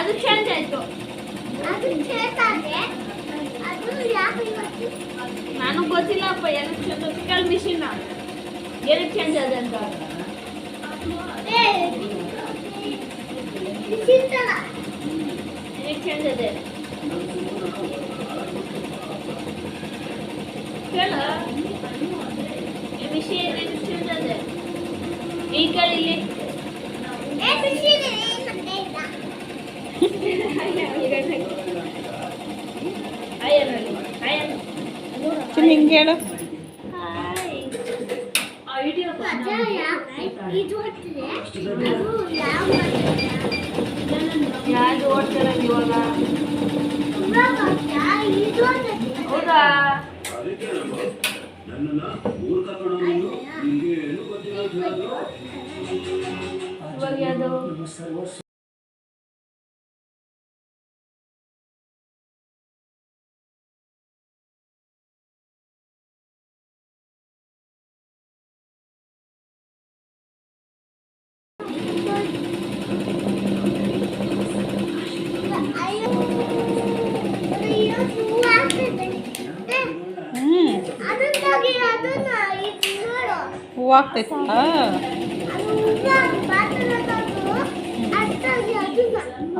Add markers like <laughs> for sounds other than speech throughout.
ಅದು ಚೇಂಜ್ ಆಯಿತು ಅದು ಚೇಂಜ್ ಅದು ಯಾಕೆ ಗೊತ್ತಿಲ್ಲಪ್ಪ ಎರಡು ಮಿಷಿನ್ ಎಲ್ಲಿ ಚೇಂಜ್ ಆದ ಅಂತ ಚೇಂಜ್ ಮಿಷಿನ್ ಚೇಂಜ್ ಅದೇ ಈ ಕಡೆ ಇಲ್ಲಿ ಹಿಂಗೆ ಹೇಳು. ಹೌದಾ? ನನ್ನನ್ನ ನಿಮಗೆ ಏನು ಹೂವು ಆಗ್ತೈತ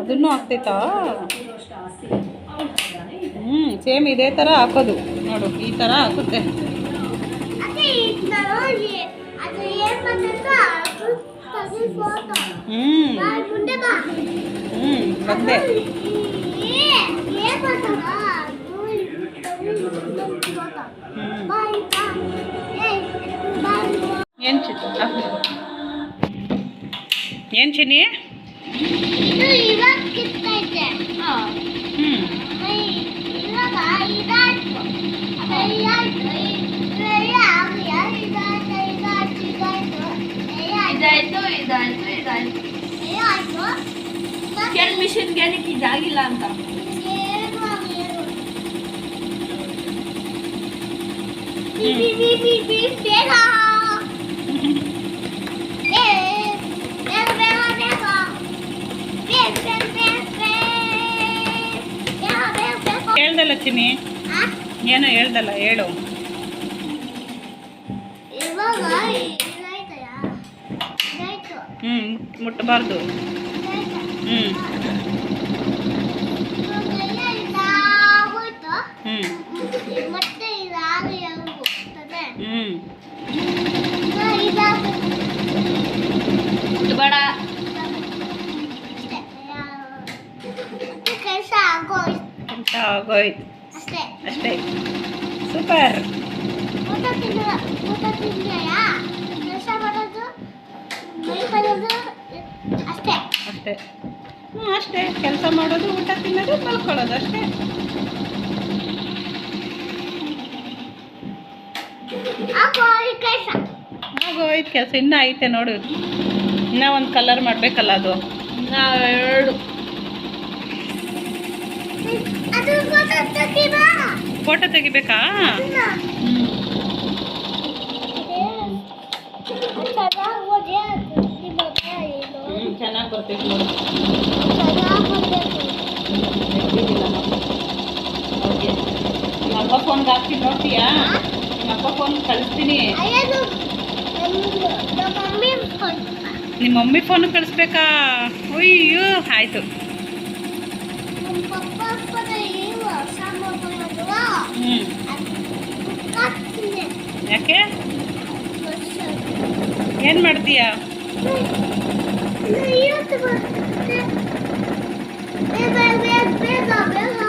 ಅದನ್ನು ಆಗ್ತೈತಾ ಹ್ಞೂ ಸೇಮ್ ಇದೇ ಥರ ಹಾಕೋದು. ನೋಡು ಈ ಥರ ಹಾಕುತ್ತೆ. ಹ್ಞೂ ಬಂದೆ. ಹ್ಞೂ ಏನು ಚಿನ್ನಿ ಕೆಳ ಮಿಷನ್ಗೆ ಏನಕ್ಕೆ ಇದಾಗಿಲ್ಲ ಅಂತ ಹ್ಞೂ ಲಕ್ಷ್ಮಿ? ಚಿನ್ನಿ ಏನೋ ಹೇಳ್ದಲ್ಲ ಹೇಳು. ಹ್ಞೂ ಮುಟ್ಟಬಾರ್ದು ಹ್ಞೂ ಹ್ಞೂ ಆಗೋಯ್ತು. ಅಷ್ಟೇ. ಅಷ್ಟೇ. ಸೂಪರ್. ಅಷ್ಟೇ. ಅಷ್ಟೇ. ಹ್ಞೂ ಅಷ್ಟೇ. ಕೆಲಸ ಮಾಡೋದು ಊಟ ತಿನ್ನೋದು ಮಲ್ಕೊಳ್ಳೋದು ಅಷ್ಟೇ. ಆಗೋಯ್ತು ಕೆಲಸ ಇನ್ನೂ ಐತೆ ನೋಡು. ಇನ್ನೂ ಒಂದು ಕಲರ್ ಮಾಡಬೇಕಲ್ಲ ಅದು. ಇನ್ನೂ ಎರಡು ಅದು ಗೊತ್ತಾಗ್ತದೆ ಬಾ ಫೋಟೋ ತೆಗಿಬೇಕಾ? ಚೆನ್ನಾಗಿ ನಿಮ್ಮ ಅಪ್ಪ ಫೋನ್ಗೆ ಹಾಕ್ತೀನಿ ನೋಡ್ತೀಯಾ? ಅಪ್ಪ ಫೋನ್ ಕಳಿಸ್ತೀನಿ. ನಿಮ್ಮ ಮಮ್ಮಿ ಫೋನ್ ಕಳಿಸ್ಬೇಕಾ? ಅಯ್ಯೋ, ಆಯಿತು. ಏನು ಮಾಡ್ತೀಯಾ ಬೇಗ ಬೇಗ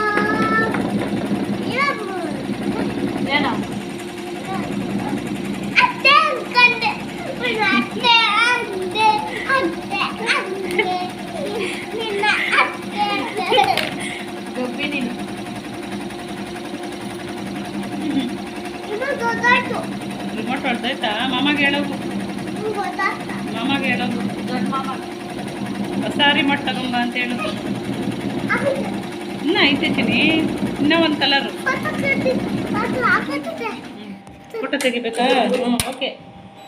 ತೆಗಿಬೇಕಾ? ಹ್ಞೂ ಓಕೆ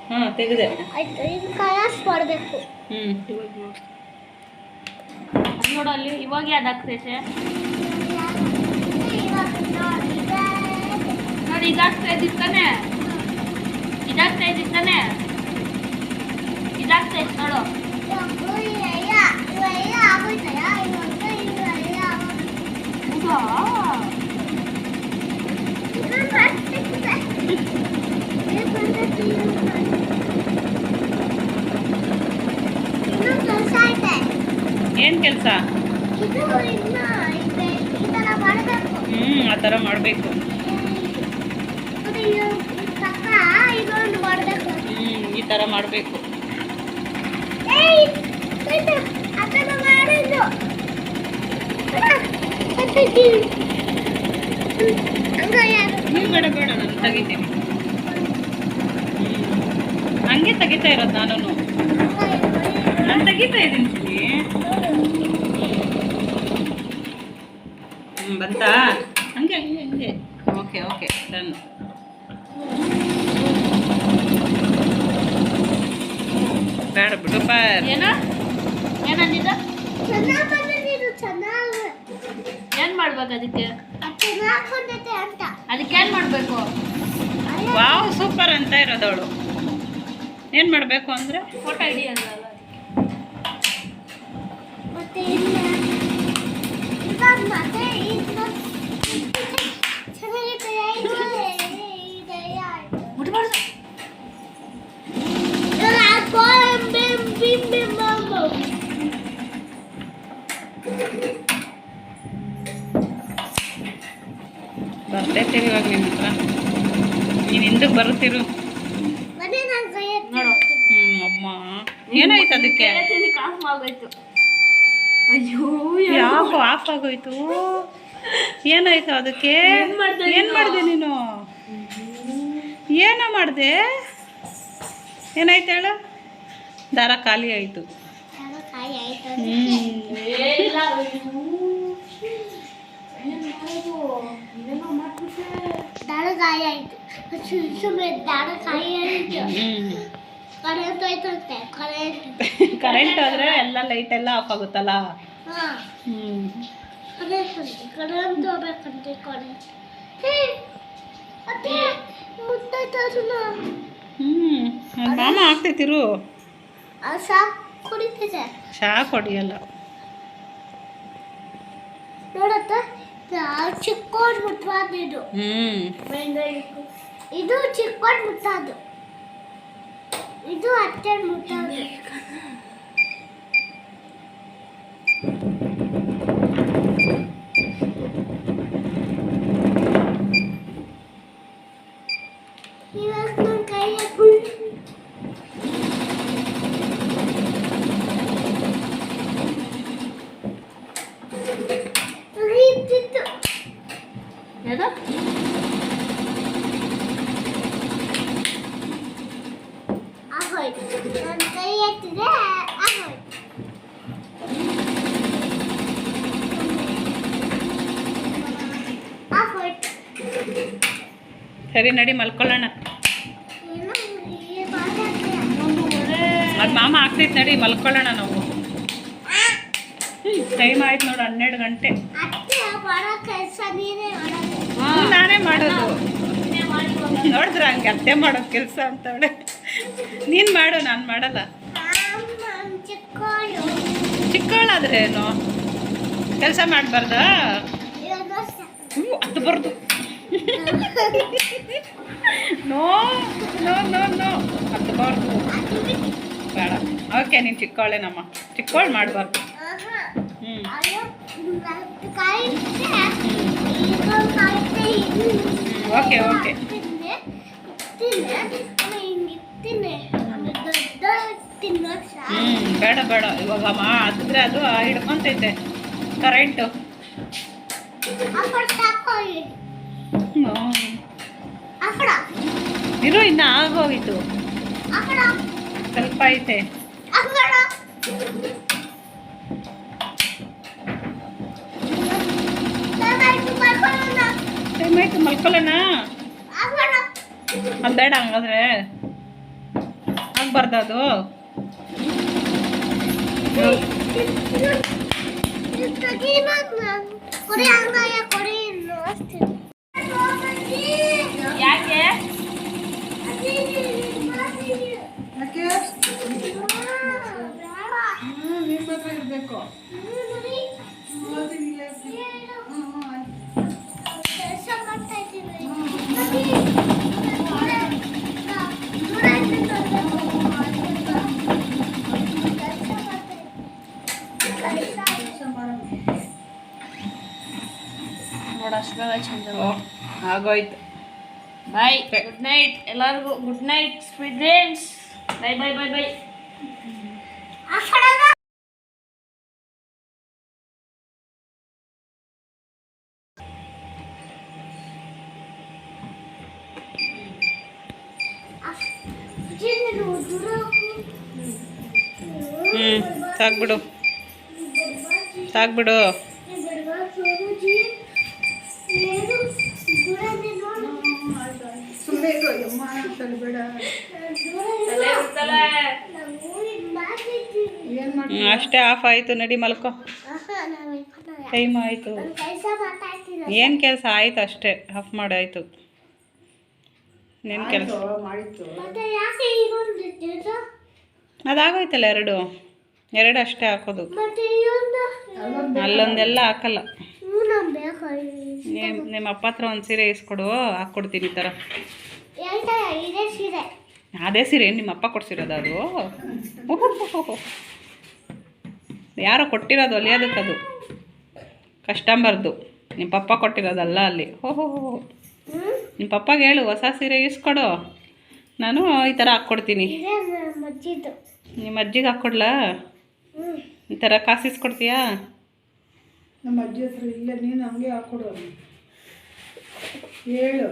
ಹಾಂ ತೆಗೆದೆ. ಆಯ್ತು ಇದು ಕಲರ್ಸ್ ಕೊಡಬೇಕು ಹ್ಞೂ ಇವಾಗ ನೋಡು. ನೋಡು ಅಲ್ಲಿ ಇವಾಗ ಯಾವ್ದು ಆಗ್ತೈತೆ ನೋಡಿ ಇದಾಗ್ತಾ ಇದ್ದಿತ್ತು ತಾನೆ? ಇದಾಗ್ತಾ ಇದ್ದಿತ್ತು ತಾನೆ? ಇದಾಗ್ತಾ ಇತ್ತು ನೋಡು. ಹೌದಾ? ಏನು ಕೆಲಸ? ಹ್ಞೂ ಆ ಥರ ಮಾಡಬೇಕು. ಹ್ಞೂ ಈ ಥರ ಮಾಡಬೇಕು. ಬೇಡ ಬೇಡ ನಾನು ತೆಗಿತೀನಿ. ಹಂಗೆ ತೆಗಿತಾ ಇರೋದು ನಾನು ನಾನು ತೆಗಿತಾ ಇದ್ದೀನಿ ಚಿನ್ನಿ. ಹ್ಮ್ ಬಂತಾ? ಹಂಗೆ ಹಂಗೆ ಹಂಗೆ. Okay okay done. ಬೇಡ ಬಿಡು ಏನ? ಏನಂದಿದ್ದ ಏನ್ ಮಾಡ್ಬೇಕು ಅದಕ್ಕೆ ಅದಕ್ಕೆ ಏನ್ ಮಾಡ್ಬೇಕು? ವಾವ್ ಸೂಪರ್ ಅಂತ ಇರೋದವಳು. ಏನು ಮಾಡಬೇಕು ಅಂದರೆ ಫೋಟೋ ಹಿಡಿಯಲ್ಲ ಮತ್ತೆ ಇಲ್ಲ ಇವಾಗ ನಿನ್ನ ಹತ್ರ. ನೀನು ಹಿಂದಕ್ಕೆ ಬರುತ್ತಿರು ಮನೆ ನಾನು ಕೈ ನೋಡು ಹ್ಞೂ ಅಮ್ಮ ಏನಾಯ್ತು ಅದಕ್ಕೆ? ಆಫ್ ಆಗೋಯ್ತು ಅಯ್ಯೋ ಯಾಕೋ ಆಫ್ ಆಗೋಯ್ತು? ಏನಾಯ್ತು ಅದಕ್ಕೆ? ಏನ್ ಮಾಡ್ದೆ ಏನು ನೀನು? ಮಾಡಿದೆ ನೀನು? ಏನೋ ಮಾಡಿದೆ? ಏನಾಯ್ತು ಹೇಳು? ದಾರ ಖಾಲಿ ಆಯಿತು. ಹ್ಮ್. ಸುಮ್ಮನೆ ಆಯ್ತು. ಹ್ಞೂ ಕರೆಂಟ್ ಹೋಯ್ತಂತೆ ಕರೆಂಟ್ ಕರೆಂಟ್ ಹೋದ್ರೆ ಎಲ್ಲ ಲೈಟ್ ಎಲ್ಲ ಆಫ್ ಆಗುತ್ತಲ್ಲ? ಹಾ. ಹ್ಞೂ ಕರೆಂಟ್ ಅಂತೆ ಕರೆಂಟ್ ಹೋಗ್ಬೇಕಂತೆ. ಕರೆಂಟ್ ಹೇ ಅತ್ತೆ ಮುಟ್ಟಾಯ್ತು ಅದನ್ನ ಹ್ಞೂ ನನ್ನ ಮಾಮ ಆಗ್ತೈತಿರು ಅದು ಸಾಕು ಕುಡಿತಿದೆ. ಚಹಾ ಕೊಡಿಯಲ್ಲ. ನೋಡತ್ತ ಚಿಕ್ಕೋಡ್ ಇದು. ಹ್ಞೂ ಇದು ಚಿಕ್ಕೋಡ್ ಮುಟ್ಟಾದು ಇದು ಅತ್ತೆ ಮುಟ್ಟಾದು ಇವಾಗ ನನ್ನ ಕೈ ಇದ್ದಿತ್ತು ಯಾವ್ದು ಆಗೋಯ್ತು ನನ್ನ ಕೈ ಎತ್ತಿದೆ ಆಗೋಯ್ತು ಆಗೋಯ್ತು ಸರಿ ನಡಿ, ಮಲ್ಕೊಳ್ಳೋಣ. ಅದು ಮಾಮ ಆಗ್ತೈತೆ ನಡಿ, ಮಲ್ಕೊಳ್ಳೋಣ ನಾವು. ಟೈಮ್ ಆಯ್ತು ನೋಡು, ಹನ್ನೆರಡು ಗಂಟೆ. ಹ್ಞೂ ಮಾಡೋ ನೀನೇ ಮಾಡೋದು. ಮಾಡಿ ನೋಡಿದ್ರ ಹಂಗೆ ಅತ್ತೆ ಮಾಡೋದು ಕೆಲಸ ಅಂತವಳೆ ನೀನು ಮಾಡು, ನಾನು ಮಾಡಲ್ಲ. ಚಿಕ್ಕವಳಾದ್ರೇನು? ಕೆಲಸ ಮಾಡಬಾರ್ದಾ? ಹ್ಞೂ ಅದು ಹತ್ತಬಾರ್ದು ನೋ ನೋ ನೋ ನೋ ಹತ್ಬಾರ್ದು ಬೇಡ. ಓಕೆ ನೀನು ಚಿಕ್ಕವಳೇನಮ್ಮ ಚಿಕ್ಕವಳು ಮಾಡಬಾರ್ದು. ಹ್ಞೂ ಓಕೆ ಓಕೆ ಹ್ಞೂ ಬೇಡ ಬೇಡ. ಇವಾಗ ಮಾ ಹತ್ತಿದ್ರೆ ಅದು ಹಿಡ್ಕೊಂತೈತೆ. ಕರೆಂಟು ಇರು ಇನ್ನ ಆಗೋಗಿತ್ತು ಸ್ವಲ್ಪ ಐತೆ. ಟೈಮ್ ಮಲ್ಕೊಳ್ಳೋಣ. ಅದು ಹಂಗಾದ್ರೆ. ಆಗ್ಬಾರ್ದು ಅದು. ಕೊಡಿ ಕೊಡಿ ನೋಡ್ತೀನಿ ಯಾಕೆ ಬಾಯ್ ಗುಡ್ ನೈಟ್ ಎಲ್ಲರಿಗೂ good night sweet dreams bye bye bye bye ಆ ಕಡೆಗ ಹ್ಞೂ ಸಾಕ್ಬಿಡು ಸಾಕ್ಬಿಡು ಅಷ್ಟೇ ಆಫ್ ಆಯಿತು ನಡಿ ಮಲ್ಕೋ. ಟೈಮ್ ಆಯಿತು. ಕೆಲಸ? ಮಾಡ್ತಾ ಇದ್ದೀನಿ ಏನು ಕೆಲಸ? ಆಯ್ತು ಅಷ್ಟೇ ಆಫ್ ಮಾಡಾಯ್ತು ನಿನ್ನ ಕೆಲಸ ಅದಾಗೋಯ್ತಲ್ಲ ಎರಡು. ಎರಡು ಅಷ್ಟೇ ಹಾಕೋದು. ಅಲ್ಲೊಂದೆಲ್ಲ ಹಾಕಲ್ಲ. ನಿಮ್ಮ ನಿಮ್ಮ ಅಪ್ಪ ಹತ್ರ ಒಂದು ಸೀರೆ ಇಸ್ಕೊಡು ಹಾಕ್ಕೊಡ್ತೀನಿ ಈ ಥರ ಅದೇ ಸೀರೆ ನಿಮ್ಮ ಅಪ್ಪ ಕೊಡ್ಸಿರೋದು ಅದು? ಯಾರೋ ಕೊಟ್ಟಿರೋದು ಅದು. ಕಸ್ಟಮರ್ದು. ನಿಮ್ಮ ಪಪ್ಪ ಕೊಟ್ಟಿರೋದಲ್ಲ ಅಲ್ಲಿ. ಹೋ ಹೋ ಹೋ ನಿಮ್ಮ ಪಪ್ಪಗೆ ಹೇಳು, ಹೊಸ ಸೀರೆ ಇಸ್ಕೊಡು ನಾನು ಈ ಥರ ಹಾಕ್ಕೊಡ್ತೀನಿ. ನಮ್ಮ ಅಜ್ಜಿಗೆ ಹಾಕ್ಕೊಡ್ಲಾ? ಈ ಥರ ಕಾಸು ಇಸ್ಕೊಡ್ತೀಯಾ ನಮ್ಮ ಅಜ್ಜಿ ಹತ್ರ ಇಲ್ಲ ನೀನು ಹಂಗೆ ಹಾಕ್ಕೊಡು. ಹೇಳು.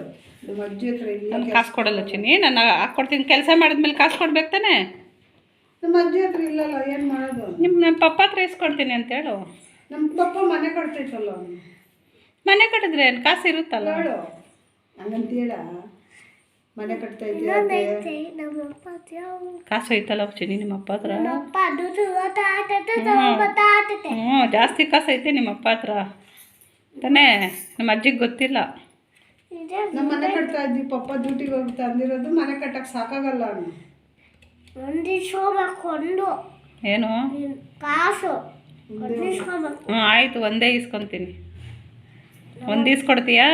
ಅಜ್ಜಿ ಹತ್ರ ಇಲ್ಲ ನಾನು ಕಾಸು ಕೊಡಲ್ಲ ಚಿನ್ನಿ. ನಾನು ಹಾಕ್ಕೊಡ್ತೀನಿ ಕೆಲಸ ಮಾಡಿದ್ಮೇಲೆ ಕಾಸು ಕೊಡ್ಬೇಕು ತಾನೆ? ನಮ್ಮ ಅಜ್ಜಿ ಹತ್ರ ಇಲ್ಲಲ್ಲ ಏನು ಮಾಡೋದು? ನಿಮ್ಮ ನಮ್ಮ ಪಪ್ಪ ಹತ್ರ ಇಸ್ಕೊಡ್ತೀನಿ ಅಂತ ಹೇಳು. ನಮ್ಮ ಪಪ್ಪ ಮನೆ ಕಟ್ತೈತಲ್ಲ ಅವನು. ಮನೆ ಕಟ್ಟಿದ್ರೆ ಏನು ಕಾಸು ಇರುತ್ತಲ್ಲ? ಹೇಳು. ಹಂಗಂತ ಹೇಳ. ಮನೆ ಕಟ್ತಾ ಅಪ್ಪ ಕಾಸು ಐತಲ್ಲ ಚಿನ್ನಿ ನಿಮ್ಮ ಅಪ್ಪ ಹತ್ರ? ಹ್ಞೂ ಜಾಸ್ತಿ ಕಾಸು ಐತೆ ನಿಮ್ಮ ಅಪ್ಪ ಹತ್ರ. ತಾನೇ ನಮ್ಮ ಅಜ್ಜಿಗೆ ಗೊತ್ತಿಲ್ಲ. ನಮ್ಮ ಮನೆ ಕಟ್ತಾ ಇದ್ವಿ ಪಪ್ಪ ಡ್ಯೂಟಿಗೆ ಹೋಗಿ ತಂದಿರೋದು ಮನೆ ಕಟ್ಟಕ್ಕೆ ಸಾಕಾಗಲ್ಲ ಅವನು. ಒಂದಿಸ್ಕೋಬೇಕು ಏನು? ಕಾಸು. ಹ್ಞೂ ಆಯಿತು ಒಂದೇ ಇಸ್ಕೊತೀನಿ ಒಂದು ಇಸ್ಕೊಡ್ತೀಯಾ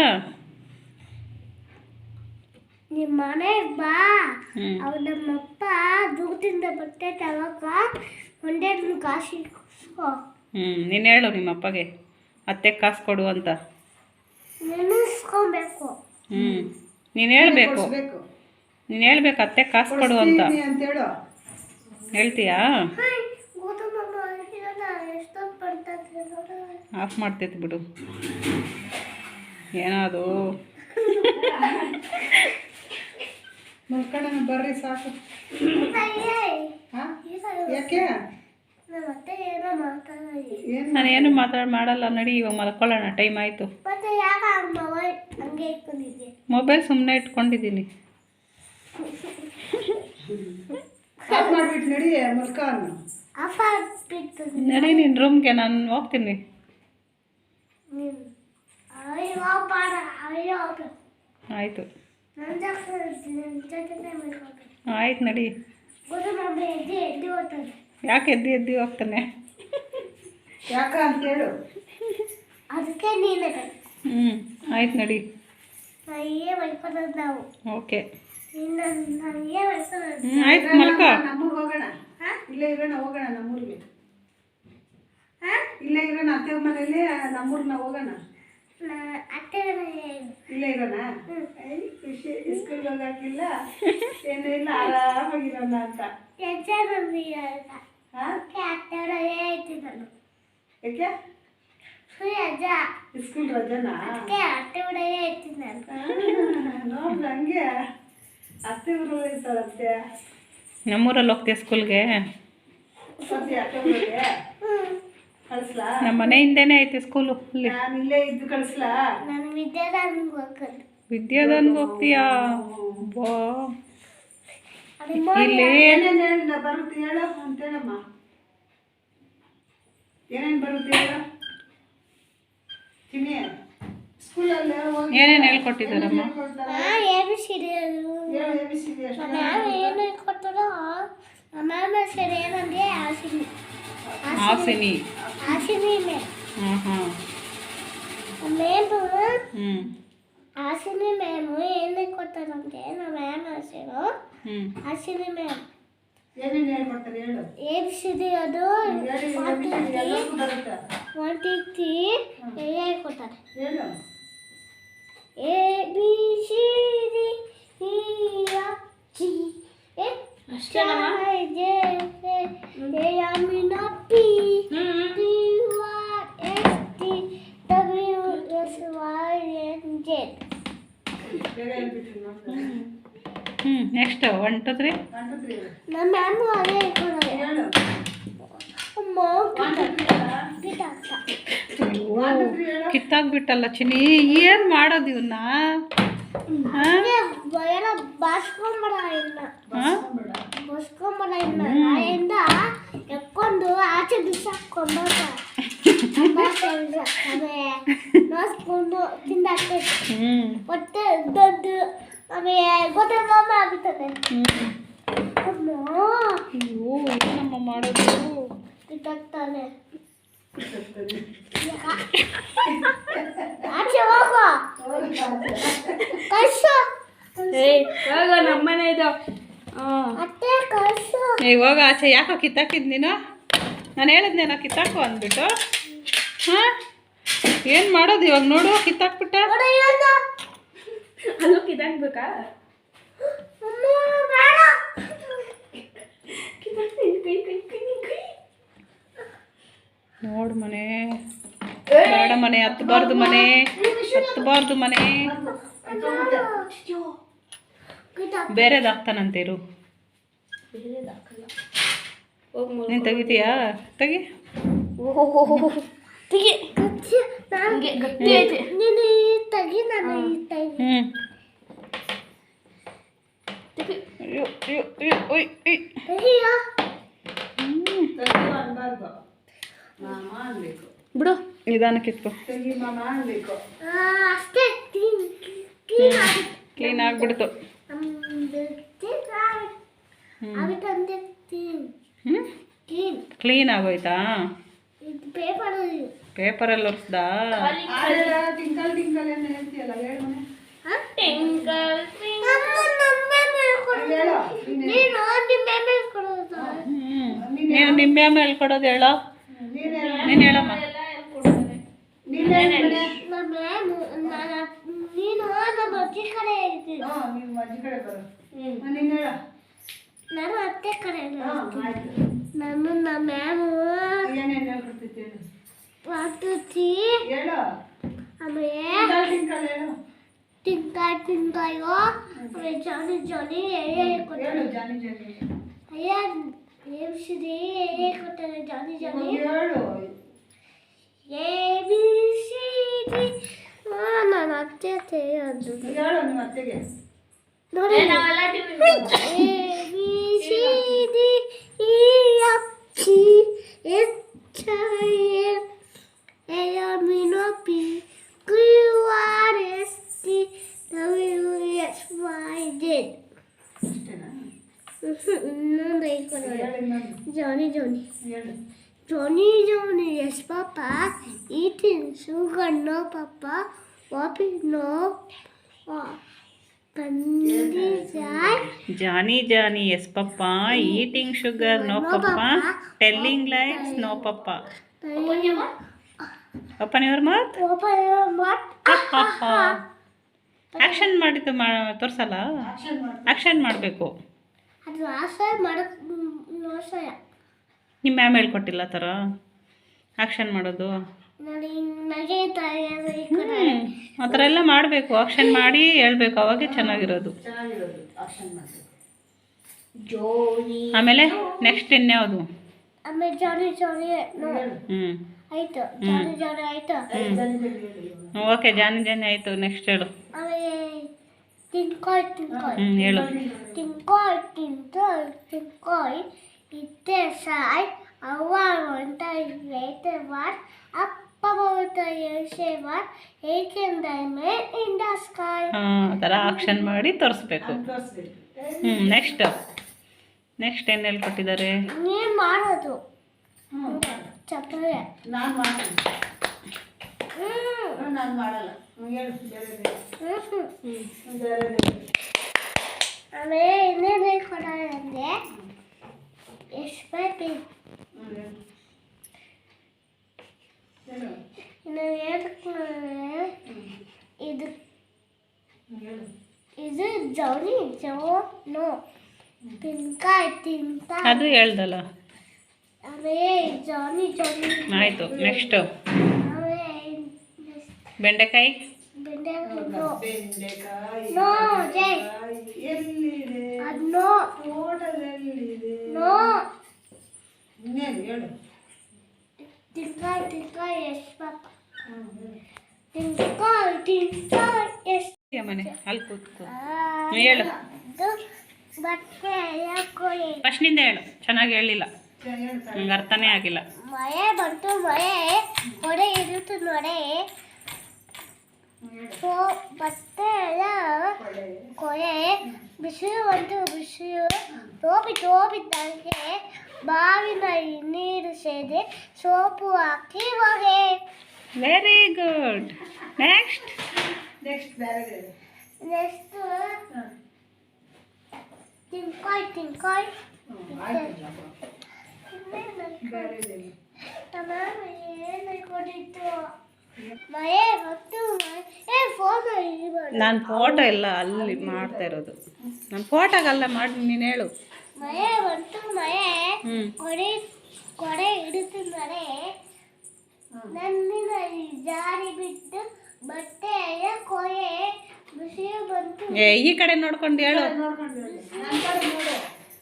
ನಿಮ್ಮ ಮನೆಗೆ ಬಾ. ಅವ್ರು ನಮ್ಮಪ್ಪ ದುಡ್ಡಿಂದ ಬಟ್ಟೆ ತಗೋಕ ಒಂದೇ ಕಾಸು ಹ್ಞೂ ನೀನು ಹೇಳು ನಿಮ್ಮ ಅಪ್ಪಗೆ ಅತ್ತೆ ಕಾಸು ಕೊಡು ಅಂತ. ನೆನೆಸ್ಕೊಬೇಕು. ಹ್ಞೂ ನೀನು ಹೇಳಬೇಕು. ನೀನು ಹೇಳ್ಬೇಕು ಅತ್ತೆ ಕಾಸು ಕೊಡು ಅಂತ. ಕೊಡಿಸ್ತೀನಿ ಅಂತ ಹೇಳು. ಹೇಳ್ತೀಯಾ. ಆಫ್ ಮಾಡ್ತೈತಿ ಬಿಡು. ಏನೋ ಅದು ಮಲ್ಕೊಳ್ಳೋಣ ಬರ್ರಿ ಸಾಕು. ಯಾಕೆ? ನಾನು ಏನು ಮಾತಾಡಿ ಮಾಡಲ್ಲ ನಡಿ ಇವಾಗ ಮಲ್ಕೊಳ್ಳೋಣ ಟೈಮ್ ಆಯಿತು. ಮೊಬೈಲ್ ಹಂಗೆ ಇಟ್ಕೊಂಡಿದ್ದೆ? ಮೊಬೈಲ್ ಸುಮ್ಮನೆ ಇಟ್ಕೊಂಡಿದ್ದೀನಿ. ನಡಿ ಮಲ್ಕ ಅನ್ನು ಅಪ್ಪ ಬಿಟ್ಟು ನಡಿ ನಿನ್ನ ರೂಮ್ಗೆ ನಾನು ಹೋಗ್ತೀನಿ. ಆಯಿತು. ಆಯ್ತು ನಡಿ. ಯಾಕೆ ಎದ್ದು ಎದ್ದು ಹೋಗ್ತಾನೆ? ಯಾಕ ಅಂತ ಹೇಳು. ಅದಕ್ಕೆ ನೀನೇ ಹ್ಞೂ ಆಯ್ತು ನಡಿ. ನಯ್ಯೇ ಮಲ್ಕೊಳ್ಳೋದು ನಾವು. ಓಕೆ. ಇನ್ನು ನನಗೆ ಮಲ್ಕೊಳ್ಳೋದು ಹ್ಞೂ ಆಯ್ತು ಮಲ್ಕ. ನಮ್ಮೂರಿಗೆ ಹೋಗೋಣ. ಹಾ? ಇಲ್ಲೇ ಇರೋಣ ಹೋಗೋಣ ನಮ್ಮೂರಿಗೆ. ಹಾ? ಇಲ್ಲೇ ಇರೋಣ ಅತ್ತೆ ಮನೇಲಿ ನಮ್ಮೂರಿಗೆ ನಾವು ಹೋಗೋಣ. ಇಲ್ಲೇ ಇರೋಣ ಖುಷಿ ಸ್ಕೂಲ್ಗೆ ಹೋಗಕ್ಕಿಲ್ಲ <laughs> ಏನೂ ಇಲ್ಲ ಆರಾಮಾಗಿರೋಣ ಅಂತ. ಯಾಕೆ ಸ್ಕೂಲ್ ರಜನಾ? ಅತ್ತೆ ಹಂಗೆ ಊರು ಇರ್ತಾರತ್ತೆ ನಮ್ಮೂರಲ್ಲಿ ಹೋಗ್ತೀಯ ಸ್ಕೂಲ್ಗೆ ಸದ್ಯ ಅತ್ತೆ ಊರಿಗೆ? ಕಳಿಸ್ಲಾ? ನಮ್ಮ ಮನೆ ಐತೆ ಸ್ಕೂಲು ಅಲ್ಲಿ. ನಾನು ಇಲ್ಲೇ ಇದ್ದು ಕಳಿಸ್ಲಾ? ನಾನು ಹೋಗ್ತೀಯಾ? ಬಾ. ಇಲ್ಲಿ ಏನೇನು ಹೇಳ ಬರುತ್ತೆ ಅಂತ ಹೇಳಮ್ಮ. ಏನೇನ್ ಬರುತ್ತೆ ಹೇಳ? ಸ್ಕೂಲಲ್ಲಿ ಹೇಳ್ಕೊಟ್ಟಿದ್ದಾರಮ್ಮ? ಏನು ಸರಿ ಆಸಿನಿ ಹಾಸಿನಿ ಆಸಿನಿ ಮ್ಯಾಮ್ ಹಾಂ ಹಾಂ ಮೇಮು ಹ್ಞೂ ಆಸಿನಿ ಮ್ಯಾಮು ಏನು ಕೊಡ್ತಾರಂತೆ ನಮ್ಮ ಮ್ಯಾಮ್ ಹೆಸರು ಹ್ಞೂ ಆಸಿನಿ ಮ್ಯಾಮ್ ಏನೇನು ಹೇಳ್ಕೊಡ್ತಾರೆ ಹೇಳು ಎ ಬಿ ಸಿ ಹ್ಞೂ ನೆಕ್ಸ್ಟ್ ಒನ್ ಟು ತ್ರೀ ನಮ್ಮ ಮ್ಯಾಮು ಅದೇ ಕಿತ್ತಾಕ್ಬಿಟ್ಟಲ್ಲ ಚಿನ್ನಿ ಏನು ಮಾಡೋದು ಇವನ್ನ ಎಕ್ಕೊಂಡು ಆಚೆ ಬಿಸಾಕೊಂಬರ ನೋಸ್ಕೊಂಡು ತಿಂದಾಕ್ತೈತೆ ಮತ್ತೆ ದೊಡ್ಡ ಆಮೇಲೆ ಗೊತ್ತಾಗ ಅಮ್ಮ. ಅಯ್ಯೋ ಏನಮ್ಮ ಮಾಡೋದು? ಕಿತ್ತಾಕ್ತಾನೆ ಆಚೆ ಹೋಗು. ಏಯ್ ಇವಾಗ ನಮ್ಮನೆ ಇದು. ಏಯ್ ಇವಾಗ ಆಚೆ ಯಾಕೋ ಕಿತ್ತಾಕಿದ್ ನೀನು? ನಾನು ಹೇಳಿದ್ನೇನೋ ಕಿತ್ತಾಕು ಅಂದ್ಬಿಟ್ಟು. ಹಾಂ? ಏನು ಮಾಡೋದು ಇವಾಗ ನೋಡು ಕಿತ್ತಾಕ್ಬಿಟ್ಟ. ಅಲ್ಲೂ ಕಿದಾಕ್ಬೇಕಾ? ಅಮ್ಮ, ಬೇಡ. ಕೈ ಕೈ ಕೈ ಕೈ ಕೈ. ನೋಡು ಮನೆ. ಬೇಡ ಮನೆ ಹತ್ತಬಾರ್ದು ಮನೆ. ಹತ್ಬಾರ್ದು ಮನೆ. ಬೇರೆದಾಗ್ತಾನಂತೀರು ಹೋಗ್ ಮಲ್ಕೊ. ನೀನು ತೆಗಿತೀಯಾ? ತೆಗಿ. ತೆಗಿ ಗಟ್ಟಿ ಐತೆ ನೀನು ತೆಗಿ ನಾನು ತೆಗಿ. ಅಯ್ಯೋ ಅಯ್ಯೋ ಅಯ್ಯೋ ಒಯ್ ಬಿಡು ನಿಧಾನಕ್ಕಿತ್ತು ತೆಗಿ ಮಾಮ ಅನ್ಬೇಕು ಆ, ಅಷ್ಟೇ ಕ್ಲೀನ್ ಆಗಿಬಿಡ್ತು. ಕ್ಲೀನ್ ಆಗೋಯ್ತಾ? ಪೇಪರಲ್ಲಿ ಒರೆಸ್ದಾ? ನೀನು ನಿಮ್ಮ ಮೇಲೆ ಕೊಡೋದು. ಹ್ಞೂ ನೀನ್ ನಿಂಬೆ ಮೇಲೆ ಕೊಡೋದು ಹೇಳೋ? ನೀನೇ ನೀನು ಹೇಳಮ್ಮ. ಅಜ್ಜಿ ಕಡೆ ಹ್ಞೂ ನೀವು ಅಜ್ಜಿ ಕಡೆ ಬರು ನೀನು ಹೇಳು. ನಾನು ಅತ್ತೆ ಕಡೆ ಹಾಂ ನಾನು ನಮ್ಮ ಮ್ಯಾಮು. ಏನೇನು ಹೇಳ್ಕೊಡ್ತೈತಿ ಹೇಳು. ಆಮೇಲೆ ಆಮೇಲೆ ಜಾನಿ ಜಾನಿ ಹೇಳ್ಕೊಡ್ತಾರೆ ಹೇಳು ಜಾನಿ ಜಾನಿ. ಅಯ್ಯ ಎಬ್ಸಿದೆ ಹೇಳ್ಕೊಡ್ತಾರೆ ಜಾನಿ ಜಾನಿ. ಹೇಳು. ಎ ಬಿ ಸಿ ಡಿ ನಾನು ಅತ್ತೆ ಅದು ಹೇಳು ನಿಮ್ಮ ಅತ್ತೆಗೆ ನೋಡಿ ನಾವೆಲ್ಲ TV A B C D E F G H I L A M N O P Q R S T W X Y Z ಅಷ್ಟೇನಾ ಇನ್ನೊಂದು ಐಕೊಡೋದು ಹೇಳು ಇನ್ನೊಂದು ಜಾನಿ ಜಾನಿ ಹೇಳು Johnny Johnny yes papa eating sugar no Johnny Johnny yes papa. Eating sugar no papa. Telling lights no papa. ಅಪ್ಪನ ಇವ್ರ ಮಾತ್ action ಮಾಡಿದ್ದು ಮಾ ತೋರ್ಸಲ್ಲ? ಆಕ್ಷನ್ ಆ್ಯಕ್ಷನ್ ಮಾಡಬೇಕು. ನಿಮ್ಮ ಮ್ಯಾಮ್ ಹೇಳ್ಕೊಟ್ಟಿಲ್ಲ ಥರ? ಆ್ಯಕ್ಷನ್ ಮಾಡೋದು? ಆ ಥರ ಎಲ್ಲ ಮಾಡಬೇಕು. ಆಪ್ಷನ್ ಮಾಡಿ ಹೇಳ್ಬೇಕು. ಅವಾಗೆ ಚೆನ್ನಾಗಿರೋದು. ಆಮೇಲೆ ನೆಕ್ಸ್ಟ್ ಇನ್ಯಾವುದು? ಹ್ಞೂ ಓಕೆ ಜಾನಿ ಜಾನಿ ಆಯಿತು. ನೆಕ್ಸ್ಟ್ ಹೇಳು. ತಿನ್ಕಾಯ್ ತಿನ್ಕಾಯ್ ಹೇಳು. ತಿನ್ಕಾಯ್ ತಿಂತಾಯ್ ತಿನ್ಕಾಯ್ ಇತ್ತೆ ಸಾಯ್ ಅವ್ವ ಅಂತ ಲೇಟರ್ ಅಪ್ ಥರ ಆಕ್ಷನ್ ಮಾಡಿ ತೋರಿಸ್ಬೇಕು. ಹ್ಮ್ ಹ್ಞೂ ನೆಕ್ಸ್ಟ್. ನೆಕ್ಸ್ಟ್ ಏನು ಹೇಳ್ಕೊಟ್ಟಿದ್ದಾರೆ? ನೀನ್ ಮಾಡೋದು. ಹ್ಞೂ ಚಪ್ಪಲೆ. ನಾನು ಮಾಡ್ತೀನಿ ಹ್ಮ್ ನಾನು ಮಾಡಲ್ಲ ಹ್ಞೂ ಹೇಳು ಬೇರೆ ಬೇರೆ ಹ್ಮ್ ಹ್ಞೂ ಬೇರೆ ಬೇರೆ ಆಮೇಲೆ ಇನ್ನೇನು ಹೇಳ್ಕೊಡೋದು ಅಂದರೆ ಎಷ್ಟು ಬೇಕು ಹ್ಞೂ ಹೇಳು ಹೇಳು ಇನ್ನು ಹೇಳ್ಕೊಂಡ್ರೆ ಇದು ಇದು ಜೌನಿ ಜವನು ತಿನ್ಕಾಯ್ ತಿಂತ ಅದು ಹೇಳ್ದಲ್ಲ. ಆಮೇಲೆ ಜಾನಿ ಜಾನಿ ಆಯಿತು ನೆಕ್ಸ್ಟು ಬೆಂಡೆಕಾಯಿ? ಬೆಂಡೆಕಾಯಿ ಬೆಂಡೆಕಾಯಿ ನೋ ಜೈ. ಎಲ್ಲಿದೆ? ಅದು ನೋ. ಹೋಟೆಲ್ ಎಲ್ಲಿದೆ ನೋ. ಇನ್ನೇನು ಹೇಳು ತಿನ್ಕಾಯ್ ತಿನ್ಕಾಯ್ ಎಷ್ಟು ಪಾಪ ಹ್ಞೂ ಹೇಳು ತಿನ್ಕಾಯ್ ತಿನ್ಕಾಯ್ ಎಷ್ಟು ಮನೆ ಅಲ್ಲಿ ಕೂತ್ಕೋ. ಹೇಳು. ಫಸ್ಟ್ನಿಂದ ಹೇಳು ಚೆನ್ನಾಗಿ ಹೇಳಿಲ್ಲ. ನಂಗೆ ಅರ್ಥನೇ ಆಗಿಲ್ಲ. ಮಳೆ ಬಂತು ಮಳೆ. ಹೊಡೆ ಇರುತ್ತು ಸೊ ಬಟ್ಟೆ ಎಲ್ಲ ಕೊಳೆ. ಬಿಸಿಲು ಬಂತು ಬಿಸಿಲು. ಟೋಪಿ ಟೋಪಿದ್ದಂಗೆ ಬಾವಿನ ನೀರು ಸೇದೆ ಸೋಪು ಹಾಕಿ ಹೊಗೆ. ವೆರಿ ಗುಡ್ ನೆಕ್ಸ್ಟ್ ನೆಕ್ಸ್ಟ್ ಬೇರೆ ನೆಕ್ಸ್ಟ್ ತಿನ್ಕಾಯ್ ತಿನ್ಕಾಯ್ ಮಳೆ ಮಳೆ ನಾನು ಫೋಟೋ ಎಲ್ಲ ಅಲ್ಲಿ ಮಾಡ್ತಾ ಇರೋದು. ನಾನು ಫೋಟೋಗಲ್ಲ ಮಾಡಿ ನೀನು ಹೇಳು. ಮಳೆ ಬಂತು ಮಳೆ ಕೊಡೆ ಕೊಡೆ ಕೊಡೆ ಹಿಡಿತಿದ್ದಾರೆ ಜಾರಿ ಬಿಟ್ಟು ಬಟ್ಟೆಯ ಬಿಸಿಲು ಬಂತು. ಏ ಈ ಕಡೆ ನೋಡ್ಕೊಂಡು ಹೇಳು. ನೋಡ್ಕೊಂಡು ಹೇಳು. ನನ್ನ ಕಡೆ ನೋಡು.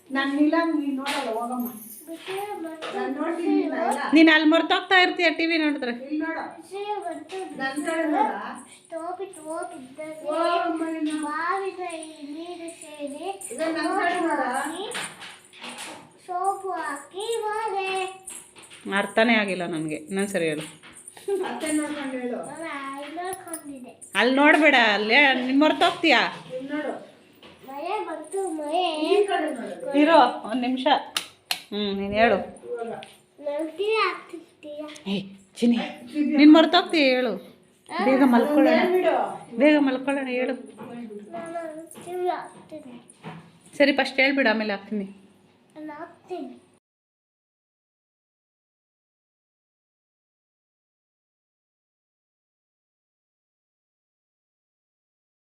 ನಾನು ನಿಲ್ಲಂಗ್ ನೀನು ನೋಡಲ್ಲ ಹೋಗಮ್ಮ. ಬಿಸಿಲು ಬಂತು ನಾನು ನೋಡ್ತೀನಿ ನೀನು ಅಲ್ಲ ನೀನು ಅಲ್ಲಿ ಮರ್ತೋಗ್ತಾ ಇರ್ತೀಯ ಟಿವಿ ನೋಡಿದ್ರೆ? ಇಲ್ಲಿ ನೋಡು. ಬಿಸಿಲು ಬಂತು ನನ್ನ ಕಡೆ ನೋಡ. ಟೋಪಿ ಟೋಪಿದ್ದಂಗೆ ಹೋಗಮ್ಮ ನೀನು ನೀರು ಸೇರಿ ಕಡೆ ನೋಡ ಹಾಕಿ ಹೊಗೆ ಅರ್ಥನೇ ಆಗಿಲ್ಲ ನನಗೆ. ಇನ್ನೊಂದು ಸರಿ ಹೇಳು. ಅತ್ತೆ ನೋಡ್ಕೊಂಡು ಹೇಳು. ನಾನು ನೋಡ್ಕೊಂಡಿದ್ದೆ ಅಲ್ಲಿ ನೋಡಬೇಡ ಅಲ್ಲೇ ನಿಮ್ಮ ನೋಡು. ಇರೋ ಒಂದು ನಿಮಿಷ. ಹ್ಞೂ ನೀನು ಹೇಳು. ಏಯ್ ಚಿನಿ ನೀನು ಮರ್ತೋಗ್ತೀಯ ಹೇಳು? ಬೇಗ ಮಲ್ಕೊಳ್ಳೋಣ. ಬೇಗ ಮಲ್ಕೊಳ್ಳೋಣ ಹೇಳು. ಸರಿ ಫಸ್ಟ್ ಹೇಳ್ಬಿಡು ಆಮೇಲೆ ಹಾಕ್ತೀನಿ. ನಾನು ಹಾಕ್ತೀನಿ.